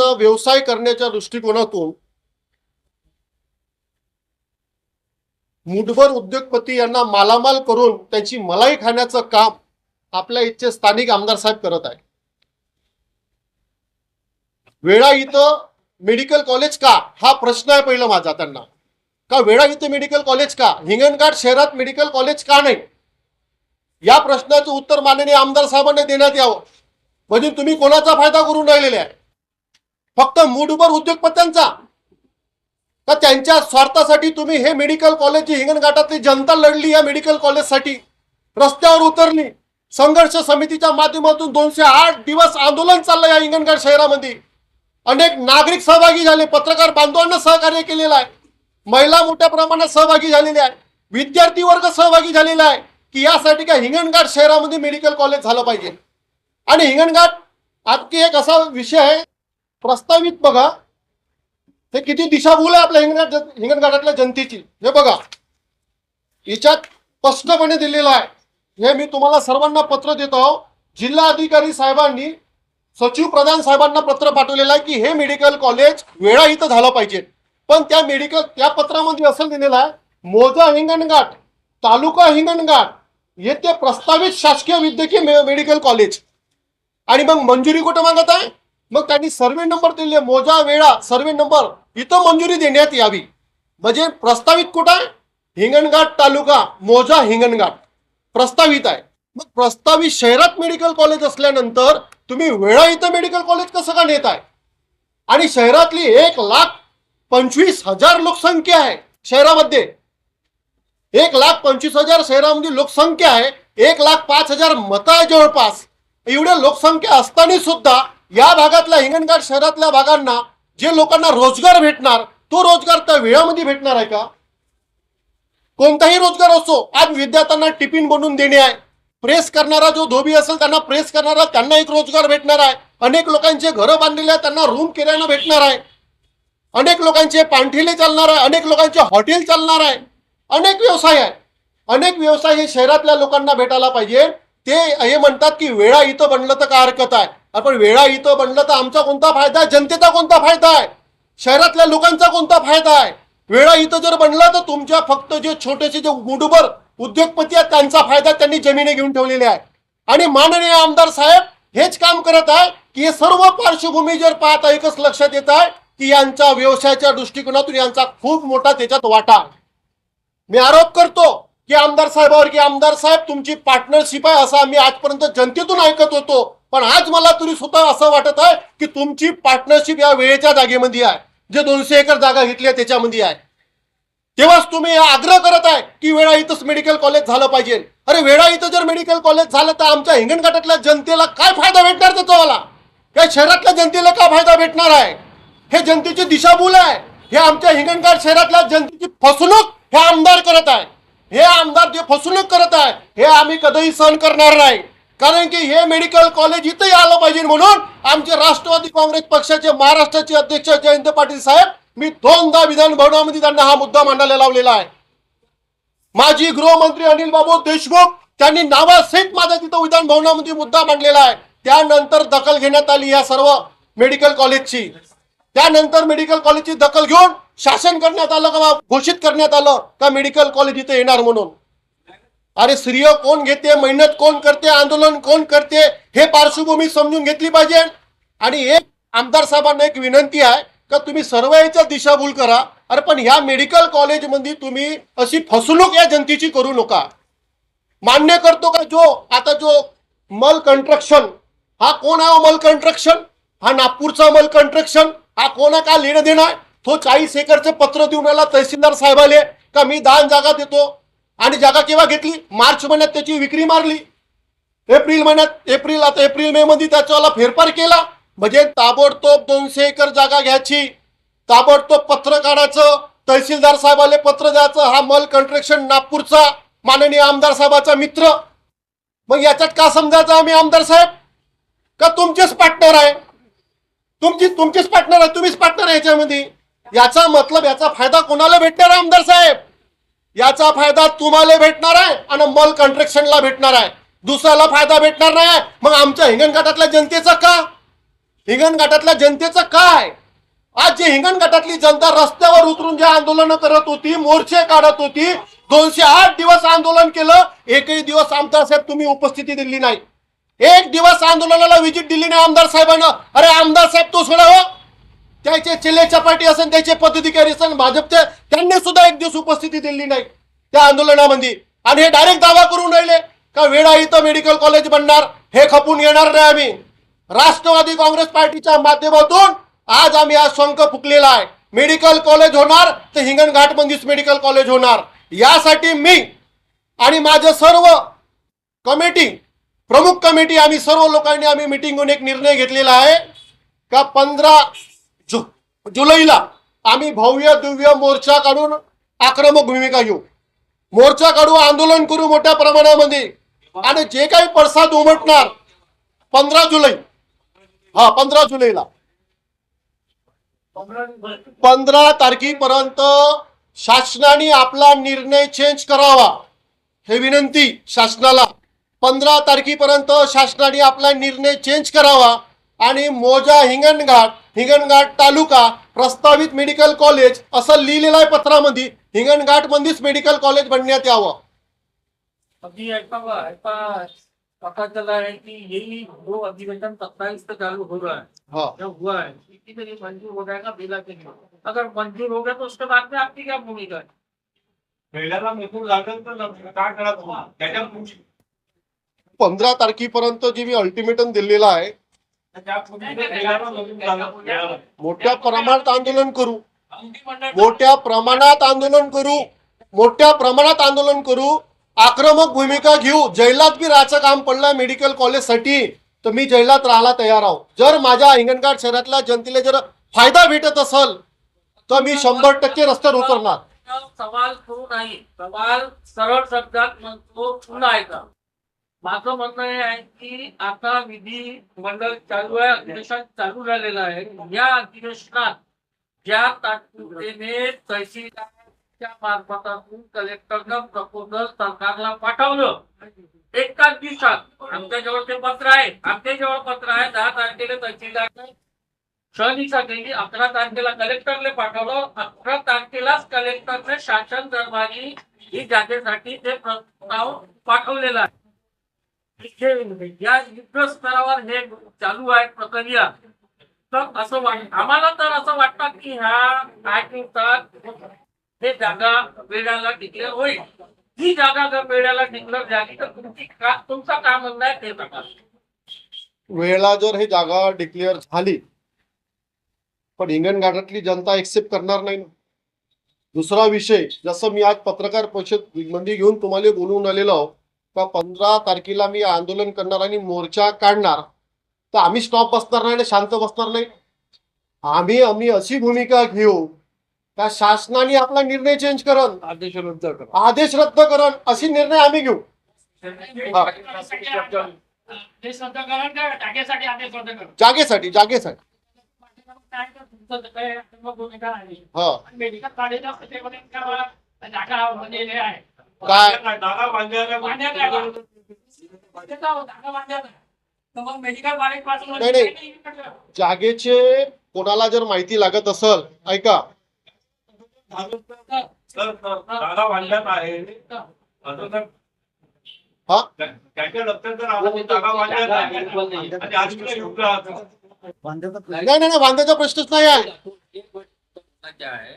व्यवसाय करण्याच्या दृष्टिकोनातून मुठभर उद्योगपती यांना मालामाल करून त्यांची मलाई खाण्याचं काम आपल्या इथचे स्थानिक आमदार साहेब करत आहे वेळा इथं मेडिकल कॉलेज का? हा प्रश्न आहे पहिला माझा त्यांना. का वेळा इथं मेडिकल कॉलेज का? हिंगणघाट शहरात मेडिकल कॉलेज का नाही? या प्रश्नाचं उत्तर माननीय आमदार साहेबांनी देण्यात यावं. म्हणजे तुम्ही कोणाचा फायदा करून राहिलेले आहे? फक्त मूठभर उद्योगपत्यांचा. का त्यांच्या स्वार्थासाठी तुम्ही हे मेडिकल कॉलेज जी हिंगणघाटातली जनता लढली या मेडिकल कॉलेजसाठी रस्त्यावर उतरली. संघर्ष समितीच्या माध्यमातून दोनशे आठ दिवस आंदोलन चाललं या हिंगणघाट शहरामध्ये. अनेक नागरिक सहभागी झाले. पत्रकार बांधवांना सहकार्य केलेलं आहे. महिला मोठ्या प्रमाणात सहभागी झालेल्या आहे विद्यार्थी वर्ग सहभागी झालेला आहे. की यासाठी काय हिंगणघाट शहरामध्ये मेडिकल कॉलेज झालं पाहिजे? आणि हिंगणघाट आणखी एक असा विषय आहे प्रस्तावित बघा. ते किती दिशाभूल आहे आपल्या हिंगणघाट हिंगणघाटातल्या जनतेची. हे बघा. याच्यात स्पष्टपणे दिलेलं आहे. हे मी तुम्हाला सर्वांना पत्र देतो जिल्हा अधिकारी साहेबांनी सचिव प्रधान साहेबांना पत्र पाठवलेलं आहे की हे मेडिकल कॉलेज वेळा इथं झालं पाहिजे. पण त्या मेडिकल त्या पत्रामध्ये असं दिलेलं आहे मोजा हिंगणघाट तालुका हिंगणघाट येथे प्रस्तावित शासकीय वैद्यकीय मेडिकल कॉलेज. आणि मग मंजुरी कुठं मागत आहे? मग त्यांनी सर्वे नंबर दिले मोजा वेळा सर्वे नंबर. इथं मंजुरी देण्यात यावी. म्हणजे प्रस्तावित कुठं आहे? हिंगणघाट तालुका मोजा हिंगणघाट. प्रस्तावित आहे. मग प्रस्तावित शहरात मेडिकल कॉलेज असल्यानंतर तुम्ही वेळा इथं मेडिकल कॉलेज कसं का नेताय? आणि शहरातली एक लाख पंचवीस हजार लोकसंख्या आहे शहरामध्ये. एक लाख पंचवीस हजार शहरामध्ये लोकसंख्या आहे. एक लाख पाच हजार मत आहे जवळपास. एवढ्या लोकसंख्या असताना सुद्धा या भागातल्या हिंगणघाट शहरातल्या भागांना जे लोकांना रोजगार भेटणार तो रोजगार त्या वेळामध्ये भेटणार आहे का? कोणताही रोजगार असो आज विद्यार्थ्यांना टिफिन बनवून देणे आहे. प्रेस करणारा जो धोबी असेल त्यांना प्रेस करणारा त्यांना एक रोजगार भेटणार आहे. अनेक लोकांचे घरं बांधलेले आहेत त्यांना रूम किरायला भेटणार आहे. अनेक लोकांचे पांठिले चालणार आहे अनेक लोकांचे हॉटेल चालणार आहे. अनेक व्यवसाय आहे अनेक व्यवसाय हे शहरातल्या लोकांना भेटायला पाहिजे. ते हे म्हणतात की वेळा इथं बनलं तर काय हरकत आहे? आपण वेळा इथं बनलं तर आमचा कोणता फायदा आहे? जनतेचा कोणता फायदा आहे? शहरातल्या लोकांचा कोणता फायदा आहे? वेळा इथं जर बनलं तर तुमच्या फक्त जे छोटेसे जे मुठभर उद्योगपती आहेत त्यांचा फायदा त्यांनी जमिनी घेऊन ठेवलेले आहे आणि माननीय आमदार साहेब हेच काम करत आहे की हे सर्व पार्श्वभूमी जर पाहता एकच लक्षात येत आहे की यांचा व्यवसायाच्या दृष्टिकोनातून यांचा खूप मोठा त्याच्यात वाटा आहे. मी आरोप करतो की आमदार साहेबावर की आमदार साहेब तुमची पार्टनरशिप आहे असं आम्ही आजपर्यंत जनतेतून ऐकत होतो. पण आज मला तरी सुद्धा असं वाटत आहे की तुमची पार्टनरशिप या वेळेच्या जागेमध्ये आहे. जे दोनशे एकर जागा घेतली आहे त्याच्यामध्ये आहे. तेव्हाच तुम्ही आग्रह करत आहे की वेळा इथंच मेडिकल कॉलेज झालं पाहिजे. अरे वेळा इथं जर मेडिकल कॉलेज झालं तर आमच्या हिंगणघाटातल्या जनतेला काय फायदा भेटणार त्याचा मला? या शहरातल्या जनतेला काय फायदा भेटणार आहे? हे जनतेची दिशाभूल आहे. हे आमच्या हिंगणघाट शहरातल्या जनतेची फसवणूक हे आमदार करत आहे. हे आमदार जे फसवणूक करत आहे हे आम्ही कधीही सहन करणार नाही. कारण की हे मेडिकल कॉलेज इथंही आलं पाहिजे म्हणून आमचे राष्ट्रवादी काँग्रेस पक्षाचे महाराष्ट्राचे अध्यक्ष जयंत पाटील साहेब मी दोनदा विधान भवनामध्ये त्यांना हा मुद्दा मांडायला लावलेला आहे. माजी गृहमंत्री अनिल बाबू देशमुख त्यांनी नावासहित माझा तिथं विधान भवनामध्ये मुद्दा मांडलेला आहे. त्यानंतर दखल घेण्यात आली या सर्व मेडिकल कॉलेजची. त्यानंतर मेडिकल कॉलेजची दखल घेऊन शासन करण्यात आलं का घोषित करण्यात आलं का मेडिकल कॉलेज इथे येणार म्हणून. अरे स्त्रिय कोण घेते? मेहनत कोण करते? आंदोलन कोण करते? हे पार्श्वभूमी समजून घेतली पाहिजे. आणि एक आमदार साहेबांना एक विनंती आहे का तुम्ही सर्व याच्या दिशाभूल करा. अरे पण ह्या मेडिकल कॉलेजमध्ये तुम्ही अशी फसवणूक या जनतेची करू नका. मान्य करतो का जो आता जो मल कंट्रक्शन हा कोण आहे हो मल कंट्रक्शन? हा नागपूरचा मल कंट्रक्शन हा कोणा का लेणं देणार तो चाळीस एकरचे पत्र देऊन आला तहसीलदार साहेबाले का मी दान जागा देतो? आणि जागा केव्हा घेतली? मार्च महिन्यात त्याची विक्री मारली. एप्रिल महिन्यात एप्रिल आता एप्रिल मे मध्ये त्याच्यावाला फेरफार केला. म्हणजे ताबडतोब दोनशे एकर जागा घ्यायची. ताबडतोब पत्र काढायचं. तहसीलदार साहेबाले पत्र द्यायचं. हा मल कंस्ट्रक्शन नागपूरचा माननीय आमदार साहेबाचा मित्र. मग याच्यात का समजायचं आम्ही आमदार साहेब? का तुमचेच पार्टनर आहे? तुमची तुमचेच पार्टनर आहे. तुम्हीच पार्टनर आहे याच्यामध्ये. याचा मतलब याचा फायदा कोणाला भेटणार आमदार साहेब? याचा फायदा तुम्हाला भेटणार आहे आणि मल कॉन्ट्रॅक्शनला भेटणार आहे. दुसऱ्याला फायदा भेटणार नाही. मग आमच्या हिंगणघाटातल्या जनतेचा का? हिंगणघाटातल्या जनतेचं काय? आज जे हिंगणघाटातली जनता रस्त्यावर उतरून जे आंदोलन करत होती मोर्चे काढत होती दोनशे आठ दिवस आंदोलन केलं. एकही दिवस आमदार साहेब तुम्ही उपस्थिती दिली नाही. एक दिवस आंदोलनाला विजिट दिली नाही आमदार साहेबांना. अरे आमदार साहेब तो सोडा हो. त्याचे चिल्ले चपाटी असेल त्याचे पदाधिकारी असेल भाजपचे त्यांनी सुद्धा एक दिवस उपस्थिती दिली नाही त्या आंदोलनामध्ये. आणि हे डायरेक्ट दावा करून राहिले का वेळा इथं मेडिकल कॉलेज बनणार हे खपून येणार नाही आम्ही. राष्ट्रवादी काँग्रेस पार्टीच्या माध्यमातून आज आम्ही आज शंख फुकलेला आहे. मेडिकल कॉलेज होणार तर हिंगणघाट मध्येच मेडिकल कॉलेज होणार. यासाठी मी आणि माझं सर्व कमिटी प्रमुख कमिटी आम्ही सर्व लोकांनी आम्ही मिटिंग घेऊन एक निर्णय घेतलेला आहे का पंधरा जु जुलैला आम्ही भव्य दिव्य मोर्चा काढून आक्रमक भूमिका घेऊ. मोर्चा काढू आंदोलन करू मोठ्या प्रमाणामध्ये. आणि जे काही पडसाद उमटणार पंधरा जुलै. हा पंधरा जुलैला. पंधरा तारखेपर्यंत शासनाने आपला निर्णय चेंज करावा हे विनंती शासनाला. पंधरा तारखेपर्यंत शासनाने आपला निर्णय चेंज करावा आणि मोजा हिंगणघाट हिंगणघाट तालुका प्रस्तावित मेडिकल कॉलेज असं लिहिलेलं आहे पत्रामध्ये हिंगणघाट मध्येच मेडिकल कॉलेज बनण्यात यावं. अभी ऐसा हुआ ऐसा पता चला है कि यही दो अधिवेशन सत्ताईस से चालू हो रहा है. हा जब हुआ है इसी में ये मंजूर हो जाएगा बेला के लिए अगर मंजूर हो गया तो उसके बाद में आपकी क्या भूमिका है? लागेल तर काय करा त्याच्या पंधरा तारखेपर्यंत जी मी अल्टिमेटम दिलेला आहे मोठ्या प्रमाणात आंदोलन करू. मोठ्या प्रमाणात आंदोलन करू. मोठ्या प्रमाणात आंदोलन करू. आक्रमक भूमिका घेऊ. जैलात बी राहायचं काम पडलं मेडिकल कॉलेजसाठी. तर मी जैलात राहायला तयार आहो. जर माझ्या हिंगणघाट शहरातल्या जनतेला जर फायदा भेटत असेल तर मी शंभर टक्के रस्त्यावर उतरणार. सवाल तो नाही. सवाल सरळ शब्दात म्हणतो पुन्हा ऐका माझं म्हणणं हे आहे की आता विधी मंडळ चालू आहे अधिवेशन चालू झालेलं आहे. या अधिवेशनात ज्या तात्पुरतेने तहसीलदारच्या मार्फतातून कलेक्टरनं प्रपोजल सरकारला पाठवलं एकाच दिवसात आमच्याजवळ ते पत्र आहे. आमच्याजवळ पत्र आहे. दहा तारखेला तहसीलदार शनिचा केली अकरा तारखेला कलेक्टरने पाठवलं अकरा तारखेलाच कलेक्टरने शासन दरबारी ही जागेसाठी ते प्रस्ताव पाठवलेला आहे. म्हणजे या युद्ध स्तरावर हे चालू आहे प्रक्रिया. तर असं वाट आम्हाला तर असं वाटतं की ह्या काय दिवसात हे जागा वेळाला डिक्लेअर होईल. ही जागा जर वेळाला डिक्लेअर झाली तर तुमची का तुमचा काय म्हणणं आहे ते सांगा वेळेला जर ही जागा डिक्लेअर झाली पण हिंगणघाटातली जनता एक्सेप्ट करणार नाही ना. दुसरा विषय जसं मी आज पत्रकार परिषदमध्ये घेऊन तुम्हाला बोलवून आलेलो आहोत का पंधरा तारखेला मी आंदोलन करणार आणि मोर्चा काढणार तर आम्ही स्टॉप बसणार नाही आणि शांत बसणार नाही. आम्ही आम्ही अशी भूमिका घेऊ का शासनाने आपला निर्णय चेंज करण आदेश रद्द करा. आदेश रद्द करण अशी निर्णय आम्ही घेऊ. जागेसाठी जागेसाठी. काय तर तुमचं काय मग भूमिका आहे. हा म्हणजे हे? काय पासून नाही, नाही. जागेचे कोणाला जर माहिती लागत असल ऐका. हा. नाही नाही बांधायचा प्रश्नच नाही आहे. है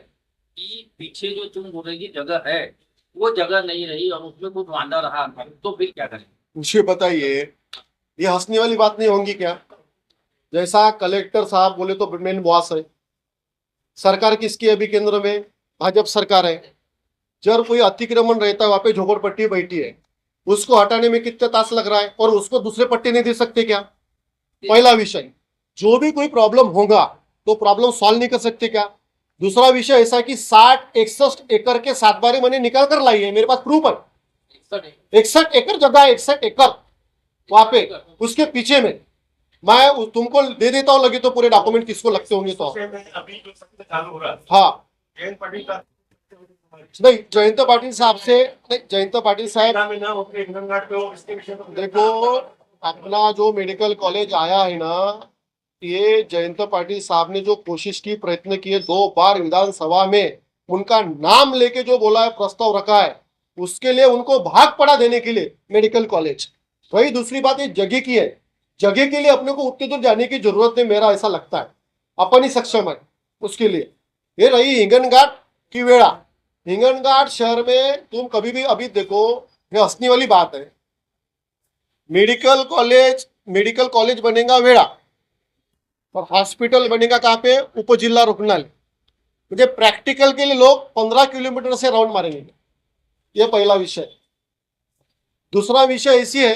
कि पीछे जो तुम बोल रही जगह है वो जगह नहीं रही और उसमें कुछ वादा रहा। तो फिर क्या करें? मुझे बताइए, ये हंसने वाली बात नहीं होंगी क्या? जैसा कलेक्टर साहब बोले तो मेन बॉस है। सरकार किसकी अभी केंद्र में? भाजपा सरकार है। जब कोई अतिक्रमण रहता है, वहाँ पे झोपड़पट्टी बैठी है। उसको हटाने में कितने तास लग रहा है और उसको दूसरे पट्टी नहीं दे सकते क्या? पहला विषय, जो भी कोई प्रॉब्लम होगा तो प्रॉब्लम सॉल्व नहीं कर सकते क्या? दूसरा विषय ऐसा कि साठ इकसठ एकड़ के सात बारे मैंने निकाल कर लाई है मेरे पास प्रूफ है। इकसठ एकड़ जगह है इकसठ एकड़ वहाँ पे उसके पीछे में। मैं तुमको दे देता हूँ लगे तो पूरे डॉक्यूमेंट किसको लगते होंगे तो। अभी चालू हो रहा है। हाँ। जयंत पाटील का नहीं जयंत पाटिल साहब से नहीं जयंत पाटिल साहब है देखो अपना जो मेडिकल कॉलेज आया है ना ये जयंत पाटिल साहब ने जो कोशिश की, प्रयत्न किए, दो बार विधानसभा में उनका नाम लेके जो बोला है, प्रस्ताव रखा है, उसके लिए उनको भाग पड़ा देने के लिए मेडिकल कॉलेज। वही दूसरी बात ये जगह की है। जगह के लिए अपने को उतनी दूर जाने की ज़रूरत नहीं, मेरा ऐसा लगता है। अपन ही सक्षम है उसके लिए। ये रही हिंगनघाट की वेड़ा। हिंगनघाट शहर में तुम कभी भी, अभी देखो, ये हंसने वाली बात है। मेडिकल कॉलेज मेडिकल कॉलेज बनेगा वेड़ा। और हॉस्पिटल बनेगा कहाँ पे? उप जिला रुग्णालय म्हणजे प्रैक्टिकल के लिए लोग पंद्रह किलोमीटर से राउंड मारेंगे। ये पहला विषय। दूसरा विषय ऐसी है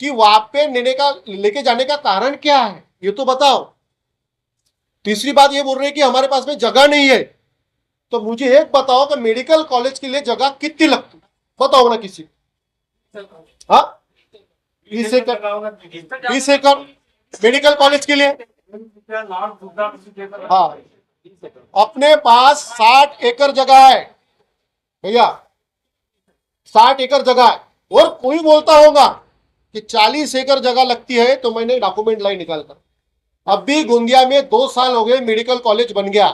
कि वहाँ पे लेने का, लेके जाने का कारण क्या है? ये तो बताओ। तीसरी बात ये बोल रहे हैं कि हमारे पास में जगह नहीं है। तो मुझे एक बताओ कि मेडिकल कॉलेज के लिए जगह कितनी लगती? बताओ ना किसी हाँ? बीस एकड़। बीस एकड़। मेडिकल कॉलेज के लिए? हाँ। अपने पास साठ एकड़ जगह है। भैया, साठ एकड़ जगह है। और कोई बोलता होगा कि चालीस एकड़ जगह लगती है तो मैंने डॉक्यूमेंट लाई निकाल कर अब भी गोंदिया में दो साल हो गए मेडिकल कॉलेज बन गया।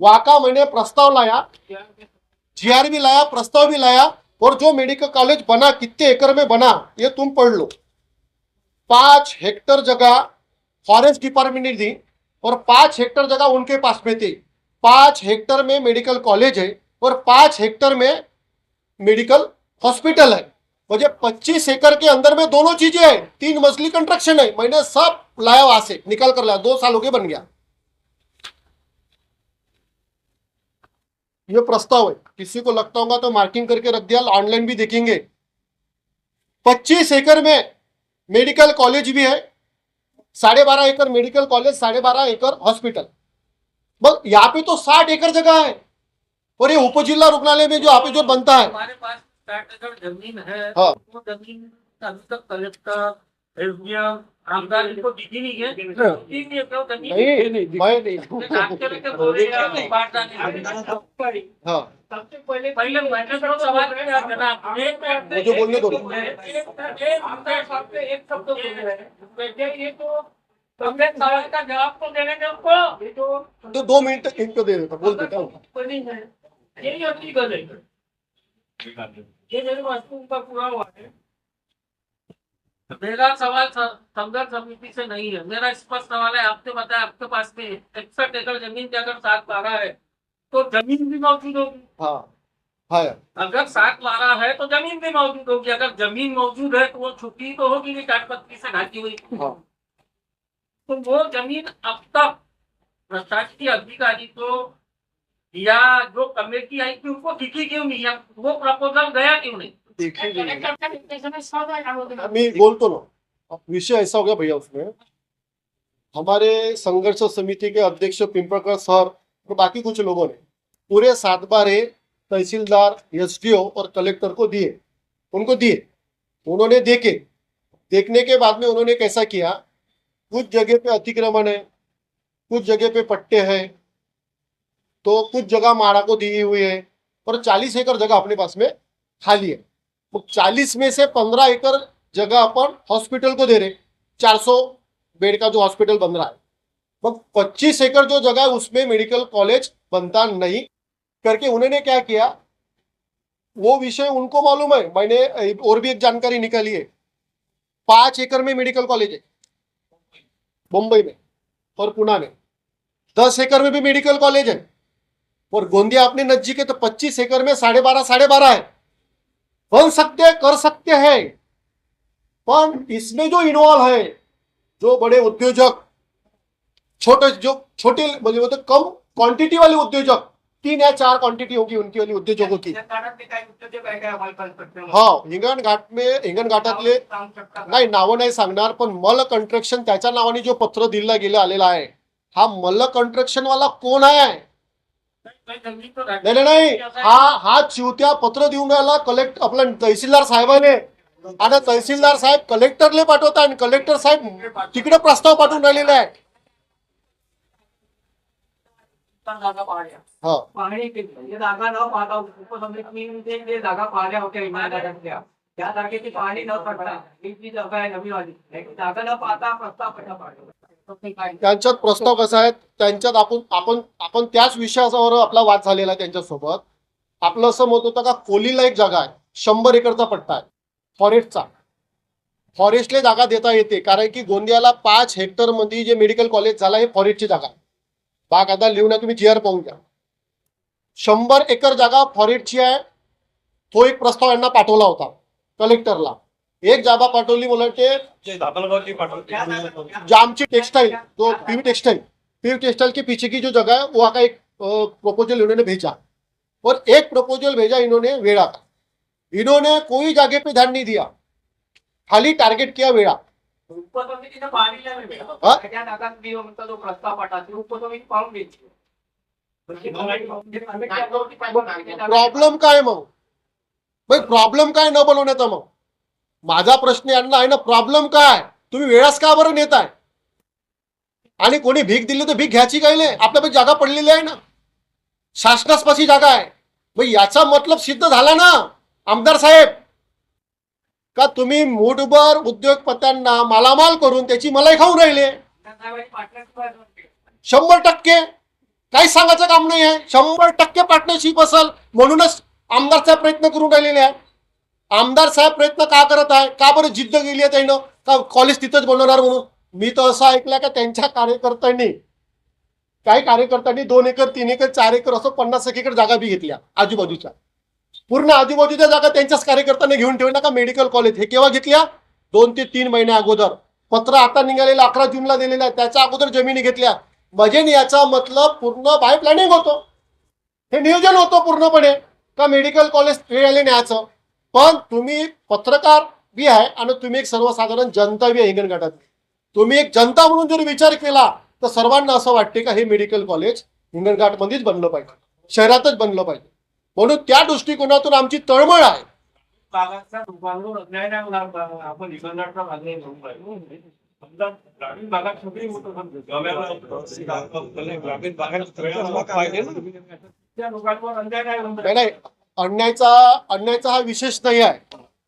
वहाँ का मैंने प्रस्ताव लाया जीआर भी लाया, प्रस्ताव भी लाया, और जो मेडिकल कॉलेज बना, कितने एकड़ में बना, ये तुम पढ़ लो। पाँच हेक्टर जगह फॉरेस्ट डिपार्टमेंट ने दी और पाँच हेक्टर जगह उनके पास में थी। पाँच हेक्टर में मेडिकल कॉलेज है और पाँच हेक्टर में मेडिकल हॉस्पिटल है। मुझे 25 एकड़ के अंदर में दोनों चीज़ें है। तीन मजली कंस्ट्रक्शन है। मैंने सब लाया वहाँ से, निकाल कर लाया। दो साल हो गए बन गया। ये प्रस्ताव है। किसी को लगता होगा तो मार्किंग करके रख दिया, ऑनलाइन भी देखेंगे। 25 एकड़ में मेडिकल कॉलेज भी है। साढ़े बारह एकड़ मेडिकल कॉलेज साढ़े बारह एकड़ हॉस्पिटल. बस यहाँ पे तो साठ एकड़ जगह है और ये उप जिला रुग्णालय में जो यहाँ पे जो बनता है. हमारे पास साठ एकड़ ज़मीन है. हाँ। वो ज़मीन अभी तक कलेक्टर आमदार इनको दिखी नहीं है। नहीं है नहीं मैं आपके लेके बोल रहे हैं, बात जाने दीजिए। हाँ। सबसे पहले पहले मैंने तो सवाल किया जनाब एक मुझे बोलने दो। शब्द बोल हैं ये तो सवाल का जवाब तो देने दे तो तो दो मिनट इनको दे देता बोल देता हूँ। यही अपनी गल है। ये मेरे वास्तु का पूरा हुआ है। मेरा सवाल संघर्ष समिति से नहीं है। मेरा स्पष्ट सवाल है आपने बताया आपके पास में इकसठ एकड़ ज़मीन के अगर सात बारह है तो ज़मीन भी मौजूद होगी। हाँ हाँ। अगर सात बारह है तो ज़मीन भी मौजूद होगी। अगर ज़मीन मौजूद है तो वो छुट्टी तो होगी नहीं काटपत्री से ढाकी हुई। हाँ। तो वो ज़मीन अब तक प्रशासकीय अधिकारी को या जो कमेटी आई थी उनको दिखी क्यों नहीं? या वो प्रपोजल गया क्यों नहीं? निर्देशाने सर्व यामध्ये ना विषय ऐसा हो गया भैया उसमें। हमारे संघर्ष समिति के अध्यक्ष पिंपळकर सर और बाकी कुछ लोगों ने पूरे सात बारे तहसीलदार एसडीओ और कलेक्टर को दिए उनको दिए। उन्होंने देखे। देखने के बाद में उन्होंने कैसा किया? कुछ जगह पे अतिक्रमण है कुछ जगह पे पट्टे हैं तो कुछ जगह माड़ा को दी हुई है और चालीस एकड़ जगह अपने पास में खाली है। चालीस में से पंद्रह एकड़ जगह अपन हॉस्पिटल को दे रहे. चार सौ बेड का जो हॉस्पिटल बन रहा है मग पच्चीस एकड़ जो जगह है उसमें मेडिकल कॉलेज बनता नहीं. करके उन्होंने क्या किया? वो विषय उनको मालूम है मैंने, और भी एक जानकारी निकाली है पाँच एकड़ में मेडिकल कॉलेज है मुंबई में, और पुणे में. दस एकड़ में भी मेडिकल कॉलेज है और गोंदिया अपने नज़दीक है तो पच्चीस एकड़ में साढ़े बारह साढ़े बारह है बन सकते हैं कर सकते हैं? पर इसमें जो इन्वॉल्व है? जो बड़े उद्योजक छोटे जो छोटे म्हणजे बोलते कम क्वांटिटी वाले उद्योजक तीन या चार क्वांटिटी होगी उनकी वाली उद्योजकों की। हा हिंगण घाट में हिंगण घाटातले? नाही नावं नाही सांगणार पण मल कंस्ट्रक्शन त्याच्या नावाने जो पत्र दिलं गेलं आलेला आहे हा मल कंस्ट्रक्शन वाला कोण आहे? तो नाही नाही नाही. हा हा चिवत्या पत्र देऊन राहिला कलेक्ट आपला तहसीलदार साहेबाने. आणि तहसीलदार साहेब कलेक्टरले पाठवता आणि कलेक्टर साहेब तिकडे प्रस्ताव पाठवून राहिलेला आहे जागा पाहण्या होत्या इमारतीच्या त्या जागेची पाहणी न पडता ही जी जागा आहे नवीन वाली जागा न पाहता प्रस्ताव कसा पाठवला त्यांच्यात प्रस्ताव कसा आहे त्यांच्यात आपण आपण आपण त्याच विषयावर आपला वाद झालेला आहे त्यांच्यासोबत. आपलं असं मत होतं का कोलीला एक जागा आहे शंभर एकरचा पट्टा आहे फॉरेस्टचा. फॉरेस्टला जागा देता येते कारण की गोंदियाला पाच हेक्टरमध्ये जे मेडिकल कॉलेज झालं हे फॉरेस्टची जागा आहे. बाग आता लिहून तुम्ही चेअर पाहून घ्या. शंभर एकर जागा फॉरेस्टची आहे तो एक प्रस्ताव यांना पाठवला होता कलेक्टरला. एक जागा पाठवली मला वाटते धापलगावची पाठवली. जाम की टेक्सटाइल तो पीवी टेक्सटाइल पीवी टेक्सटाइल के पीछे की जो जगह है वहाँ का एक प्रपोजल इन्होंने भेजा. और एक प्रपोजल भेजा इन्होंने वेड़ा का इन्होंने कोई जगह पे ध्यान नहीं दिया. खाली टारगेट किया वेड़ा प्रॉब्लेम काय मग? प्रॉब्लेम काय न बनवण्याचा मग? माझा प्रश्न यांना आहे ना प्रॉब्लेम काय? तुम्ही वेळास का बरं नेताय? आणि कोणी भीक दिली तर भीक घ्यायची काय नाही? आपल्यापैकी जागा पडलेली आहे ना. शासनासपाशी जागा आहे. मग याचा मतलब सिद्ध झाला ना आमदार साहेब. का तुम्ही मूठभर उद्योगपत्यांना मालामाल करून त्याची मलाई खाऊन राहिले? शंभर टक्के. काही सांगायचं काम नाही आहे. शंभर टक्के पार्टनरशिप असेल म्हणूनच आमदारचा प्रयत्न करून राहिलेले आहे. आमदार साहेब प्रयत्न का करत आहे? का बरं जिद्द गेली आहे त्यानं? का कॉलेज तिथंच बनवणार म्हणून? मी तर असं ऐकलं का त्यांच्या कार्यकर्त्यांनी काही कार्यकर्त्यांनी दोन एकर तीन एकर चार एकर असं पन्नास एक एकर जागा बी घेतल्या आजूबाजूच्या. पूर्ण आजूबाजूच्या जागा त्यांच्याच कार्यकर्त्यांनी घेऊन ठेवल्या का मेडिकल कॉलेज हे केव्हा घेतल्या? दोन ते तीन महिन्या अगोदर. पत्र आता निघालेलं अकरा जूनला दिलेलं आहे. त्याच्या अगोदर जमिनी घेतल्या. म्हणजे याचा मतलब पूर्ण बाय प्लॅनिंग होतो. हे नियोजन होतं पूर्णपणे. का मेडिकल कॉलेज न्यायचं? पण तुम्ही पत्रकार बी आहे आणि तुम्ही एक सर्वसाधारण जनता बी आहे हिंगणघाटात तुम्ही एक जनता म्हणून जर विचार केला तर सर्वांना असं वाटते का हे मेडिकल कॉलेज हिंगणघाटमध्येच बनलं पाहिजे शहरातच बनलं पाहिजे. म्हणून त्या दृष्टिकोनातून आमची तळमळ आहे. नाही. आणण्याचा आणण्याचा अन्यायचा अन्यायचा हा विशेष नाही आहे.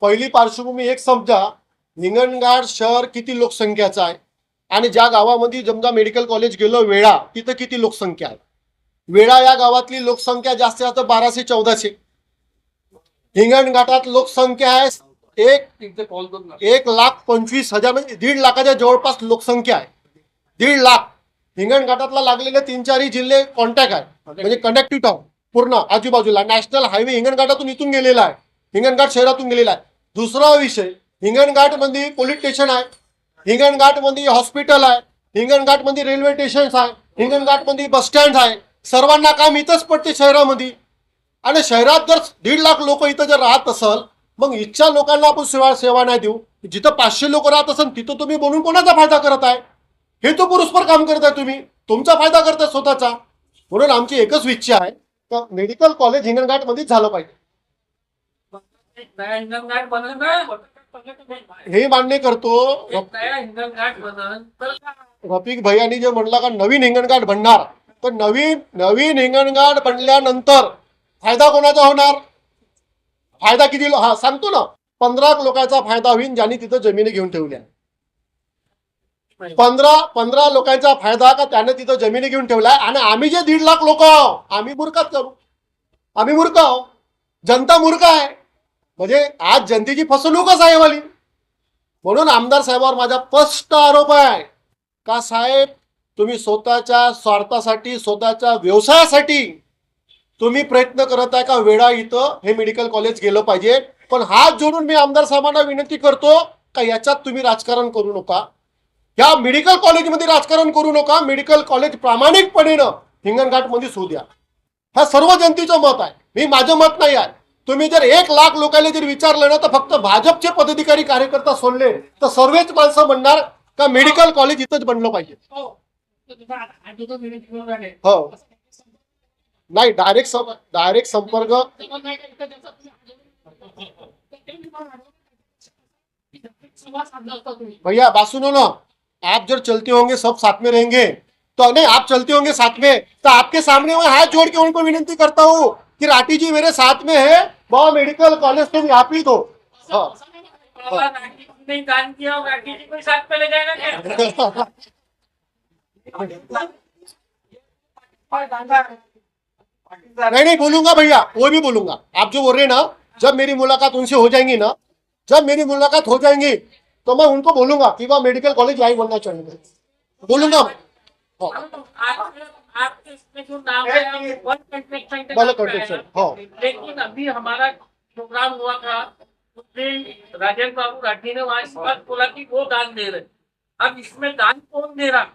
पहिली पार्श्वभूमी एक समजा हिंगणघाट शहर किती लोकसंख्याचं आहे? आणि ज्या गावामध्ये समजा मेडिकल कॉलेज गेलो वेळा तिथं किती लोकसंख्या आहे? वेळा या गावातली लोकसंख्या जास्तीत जास्त बाराशे चौदाशे. हिंगणघाटात लोकसंख्या आहे एक एक लाख पंचवीस हजार म्हणजे दीड लाखाच्या जवळपास लोकसंख्या आहे. दीड लाख. हिंगणघाटातला लागलेले तीन चारही जिल्हे कॉन्टॅक्ट आहे म्हणजे कनेक्टिव्ह टाउन पूर्ण आजूबाजूला नॅशनल हायवे हिंगणघाटातून इथून गेलेला आहे. हिंगणघाट शहरातून गेलेला आहे. दुसरा विषय हिंगणघाटमध्ये पोलीस स्टेशन आहे. हिंगणघाटमध्ये हॉस्पिटल आहे. हिंगणघाटमध्ये रेल्वे स्टेशन आहे. हिंगणघाटमध्ये बस स्टँड आहे. सर्वांना काम इथंच पडते शहरामध्ये. आणि शहरात जर दीड लाख लोक इथं जर राहत असल मग इच्छा लोकांना आपण सेवा सेवा नाही देऊ. जिथं पाचशे लोक राहत असेल तिथं तुम्ही बोलून कोणाचा फायदा करत आहे? हे तो पुरुषपर काम करत आहे तुम्ही. तुमचा फायदा करताय स्वतःचा. म्हणून आमची एकच इच्छा आहे मेडिकल कॉलेज हिंगणघाट मध्येच झालं पाहिजे. हे मान्य करतो. रफिक भैयानी जे म्हणला का नवीन हिंगणघाट बनणार तर नवीन नवीन हिंगणघाट बनल्यानंतर फायदा कोणाचा होणार? फायदा किती? लो- हा सांगतो ना. पंधरा लोकांचा फायदा होईल ज्यांनी तिथं जमिनी घेऊन ठेवल्या. पंधरा पंधरा लोकांचा फायदा का त्याने तिथं जमिनी घेऊन ठेवलाय? आणि आम्ही जे दीड लाख लोक आहोत आम्ही मूर्खात करू? आम्ही मूर्ख जनता मूर्ख आहे. म्हणजे आज जनतेची फसवणूकच आहे वाली म्हणून आमदार साहेबांवर माझा स्पष्ट आरोप आहे. का साहेब तुम्ही स्वतःच्या स्वार्थासाठी स्वतःच्या व्यवसायासाठी तुम्ही प्रयत्न करत आहे का वेळा इथं हे मेडिकल कॉलेज गेलं पाहिजे? पण हात जोडून मी आमदार साहेबांना विनंती करतो का याच्यात तुम्ही राजकारण करू नका? या मेडिकल कॉलेजमध्ये राजकारण करू नका. मेडिकल कॉलेज प्रामाणिकपणेनं हिंगणघाटमध्ये द्या. हा सर्व जनतेचं मत आहे. मी माझं मत नाही आहे. तुम्ही जर एक लाख लोकांना जर विचारलं ना तर फक्त भाजपचे पदाधिकारी कार्यकर्ता सोडले तर सर्वच माणसं म्हणणार का मेडिकल कॉलेज इथंच बनलं पाहिजे. हो. नाही डायरेक्ट डायरेक्ट संपर्क. भैया बात सुनो ना. आप जब चलते होंगे सब साथ में रहेंगे। तो नहीं आप चलते होंगे साथ में तो आपके सामने मैं हाथ जोड़ के उनको विनती करता हूँ कि राठी जी मेरे साथ में है वहाँ मेडिकल कॉलेज तुम यहाँ ही दो हाँ। नहीं नहीं बोलूँगा भैया वो भी बोलूँगा। आप जो बोल रहे हैं ना जब मेरी मुलाकात उनसे हो जाएँगी ना जब मेरी मुलाकात हो जाएँगी तो मैं उनको बोलूँगा कि वह मेडिकल कॉलेज यही बनना चाहेंगे बोलूँगा। हाँ। आपके आपके इसमें जो नाम है। लेकिन अभी हमारा प्रोग्राम हुआ था उसमें राजेंद्र बाबू राठी ने वहाँ इस बात बोला कि वो दान दे रहे अब इसमें दान कौन दे रहा?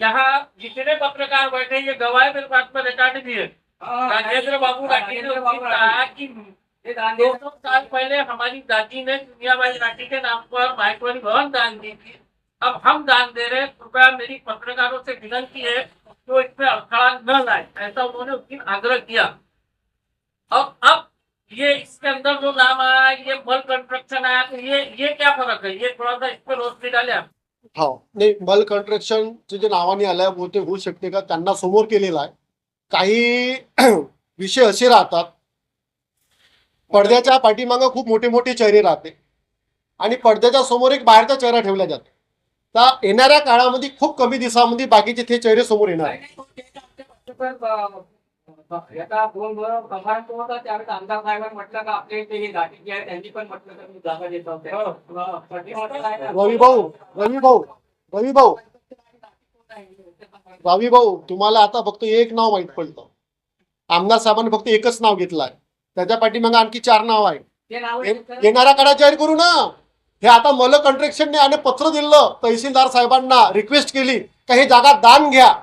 यहाँ जितने पत्रकार बैठे ये गवाह मेरे पास में रिकॉर्ड भी है। राजेंद्र बाबू राठी ने कहा कि दो सौ साल पहले हमारी दादी ने दुनियाबाई राठी के नाम पर माइक्रोनी भवन दान दी थी। अब हम दान दे रहे कृपया मेरी पत्रकारों से विनंती है कि वो इसमें अड़थड़ा न लाए, ऐसा उन्होंने उस दिन आग्रह किया। अब अब ये इसके अंदर जो नाम आया, ये मल कंस्ट्रक्शन आया तो ये ये क्या फ़र्क है? ये थोड़ा सा इस पर रोशनी डाले आप। हा, नाही, मल कंस्ट्रक्शनचे जे नावाने आलंय बहुतेक होऊ शकते का समोर आहे काही विषय असे राहतात पडद्याच्या पाठीमागं खूप मोठे मोठे चेहरे राहते. आणि पडद्याच्या समोर एक बाहेरचा चेहरा ठेवला जातो. तर येणाऱ्या काळामध्ये खूप कमी दिवसामध्ये बाकीचे ते चेहरे समोर येणार. आहे. ही आहे आहे? रवी भाऊ रवी भाऊ रवी भाऊ. रवी भाऊ तुम्हाला आता फक्त एक नाव माहीत पडतं. आमदार साहेबांनी फक्त एकच नाव घेतलंय त्याच्या पाठीमागे आणखी चार नाव आहे ते नाव ये- येणाऱ्या काळात जाहीर करू ना. हे आता मल कंट्रॅक्शनने आणि पत्र दिलं तहसीलदार साहेबांना रिक्वेस्ट केली का हे जागा दान घ्या.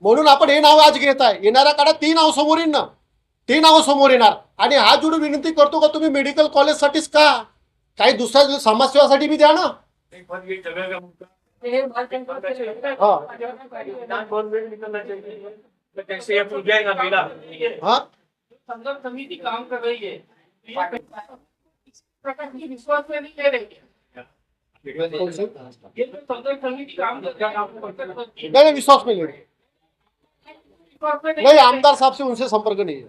म्हणून आपण हे नाव आज घेत आहे. येणाऱ्या काळात ती नाव समोर येईल ना. ती नाव समोर येणार. आणि हा जोडून विनंती करतो का तुम्ही मेडिकल कॉलेजसाठीच का? काही दुसऱ्या समाजसेवासाठी बी द्या ना. हे? मार्केट हा. दान बहुत मिल निकलना चाहिए तो कैसे ये पूछ जाएगा मेरा हा संदर्भ समिति काम कर रही है। ये इस प्रकार की विश्वास में नहीं ले रही है कोण साहेब? ये जो संदर्भ समिति काम कर रही है। नहीं नहीं विश्वास में नहीं विश्वास में नहीं नहीं आमदार साहब से उनसे संपर्क नहीं है।